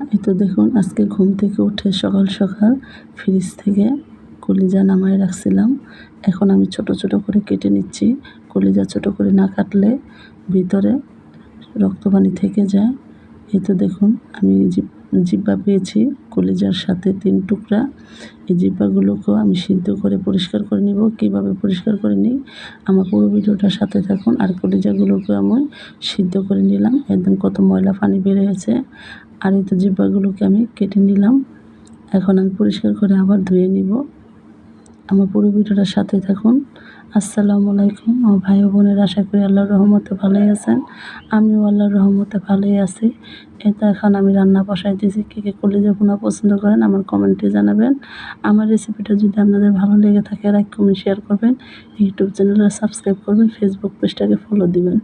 এই তো দেখুন, আজকে ঘুম থেকে উঠে সকাল সকাল ফ্রিজ থেকে কলিজা নামায় রাখছিলাম। এখন আমি ছোট ছোট করে কেটে নিচ্ছি। কলিজা ছোট করে না কাটলে ভিতরে রক্তপানি থেকে যায়। এই তো দেখুন, আমি জিব জিব্বা পেয়েছি, কলিজার সাথে তিন টুকরা। এই জিব্বাগুলোকেও আমি সিদ্ধ করে পরিষ্কার করে নিব। কীভাবে পরিষ্কার করে নিই? আমার পুরো ভিডিওটার সাথে থাকুন। আর কলিজাগুলোকে আমি সিদ্ধ করে নিলাম। একদম কত ময়লা পানি বেরিয়েছে আর এই তো জিব্বাগুলোকে আমি কেটে নিলাম। এখন আমি পরিষ্কার করে আবার ধুয়ে নিব। আমার পুরো ভিডিওটার সাথে থাকুন। আসসালামু আলাইকুম ও ভাই বোনের আশা করি আল্লাহর রহমতে ভালোই আছেন। আমিও আল্লাহর রহমতে ভালোই আছি। এটা এখন আমি রান্না বসাই দিয়েছি। কে কে কলিজা ভুনা পছন্দ করেন আমার কমেন্টে জানাবেন। আমার রেসিপিটা যদি আপনাদের ভালো লেগে থাকে, লাইক, কমেন্ট, শেয়ার করবেন। ইউটিউব চ্যানেলে সাবস্ক্রাইব করবেন, ফেসবুক পেজটাকে ফলো দিবেন।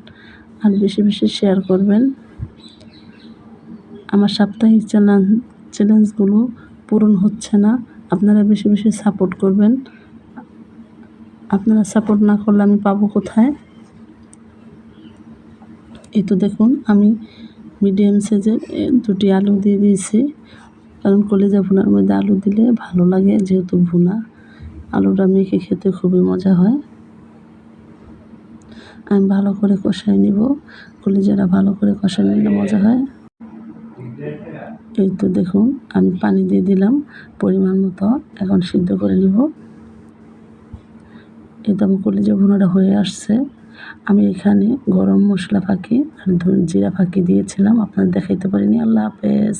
আর বেশি বেশি শেয়ার করবেন। আমার সাপ্তাহিক চ্যালেঞ্জ, চ্যালেঞ্জগুলো পূরণ হচ্ছে না। আপনারা বেশি বেশি সাপোর্ট করবেন। আপনারা সাপোর্ট না করলে আমি পাবো কোথায়? এই তো দেখুন আমি মিডিয়াম সাইজের এ, দুটি আলু দিয়ে দিয়েছি। কারণ কলিজা ভুনার মধ্যে আলু দিলে ভালো লাগে যেহেতু ভুনা। আলুটা মেখে খেতে খুবই মজা হয়। আমি ভালো করে কষাই নিব। কলিজাটা ভালো করে কষাই নিলে মজা হয়। এই তো দেখুন আমি পানি দিয়ে দিলাম পরিমাণ মতো। এখন সিদ্ধ করে নিব। এই তো আমার কলিজা ভুনাটা হয়ে আসছে, আমি এখানে গরম মশলা ফাঁকি আর জিরা ফাঁকি দিয়েছিলাম। আপনার দেখাইতে পারিনি। আল্লাহ হাফেজ।